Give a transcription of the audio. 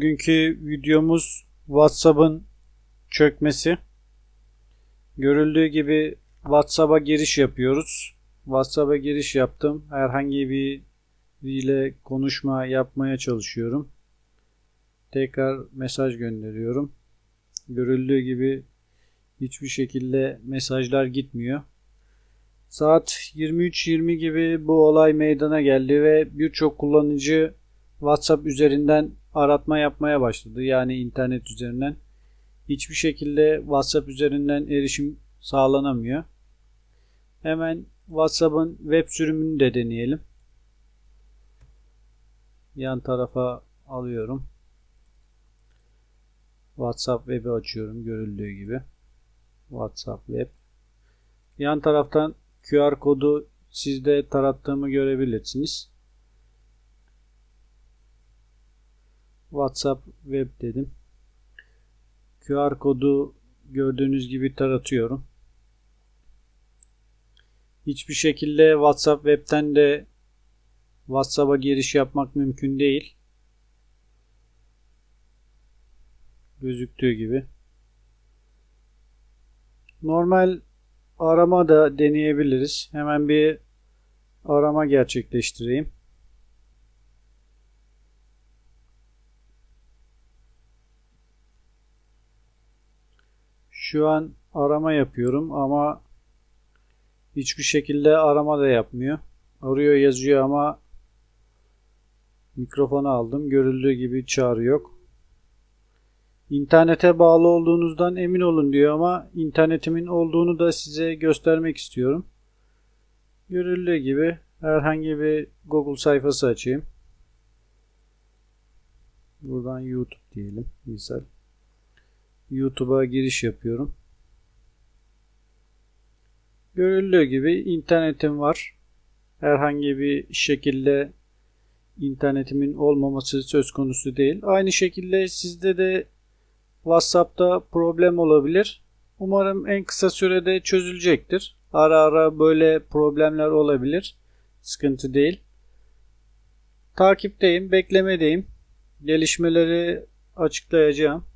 Bugünkü videomuz WhatsApp'ın çökmesi. Görüldüğü gibi WhatsApp'a giriş yapıyoruz. WhatsApp'a giriş yaptım. Herhangi bir biriyle konuşma yapmaya çalışıyorum. Tekrar mesaj gönderiyorum. Görüldüğü gibi hiçbir şekilde mesajlar gitmiyor. Saat 23.20 gibi bu olay meydana geldi ve birçok kullanıcı WhatsApp üzerinden aratma yapmaya başladı. Yani internet üzerinden. Hiçbir şekilde WhatsApp üzerinden erişim sağlanamıyor. Hemen WhatsApp'ın web sürümünü de deneyelim. Yan tarafa alıyorum. WhatsApp web'i açıyorum görüldüğü gibi. WhatsApp web. Yan taraftan QR kodu sizde tarattığımı görebilirsiniz. WhatsApp web dedim. QR kodu gördüğünüz gibi taratıyorum. Hiçbir şekilde WhatsApp webten de WhatsApp'a giriş yapmak mümkün değil. Gözüktüğü gibi. Normal arama da deneyebiliriz. Hemen bir arama gerçekleştireyim. Şu an arama yapıyorum ama hiçbir şekilde arama da yapmıyor. Arıyor yazıyor ama mikrofonu aldım. Görüldüğü gibi çağrı yok. İnternete bağlı olduğunuzdan emin olun diyor ama internetimin olduğunu da size göstermek istiyorum. Görüldüğü gibi herhangi bir Google sayfası açayım. Buradan YouTube diyelim misal. YouTube'a giriş yapıyorum. Görüldüğü gibi internetim var. Herhangi bir şekilde internetimin olmaması söz konusu değil. Aynı şekilde sizde de WhatsApp'ta problem olabilir. Umarım en kısa sürede çözülecektir. Ara ara böyle problemler olabilir. Sıkıntı değil. Takipteyim, beklemedeyim. Gelişmeleri açıklayacağım.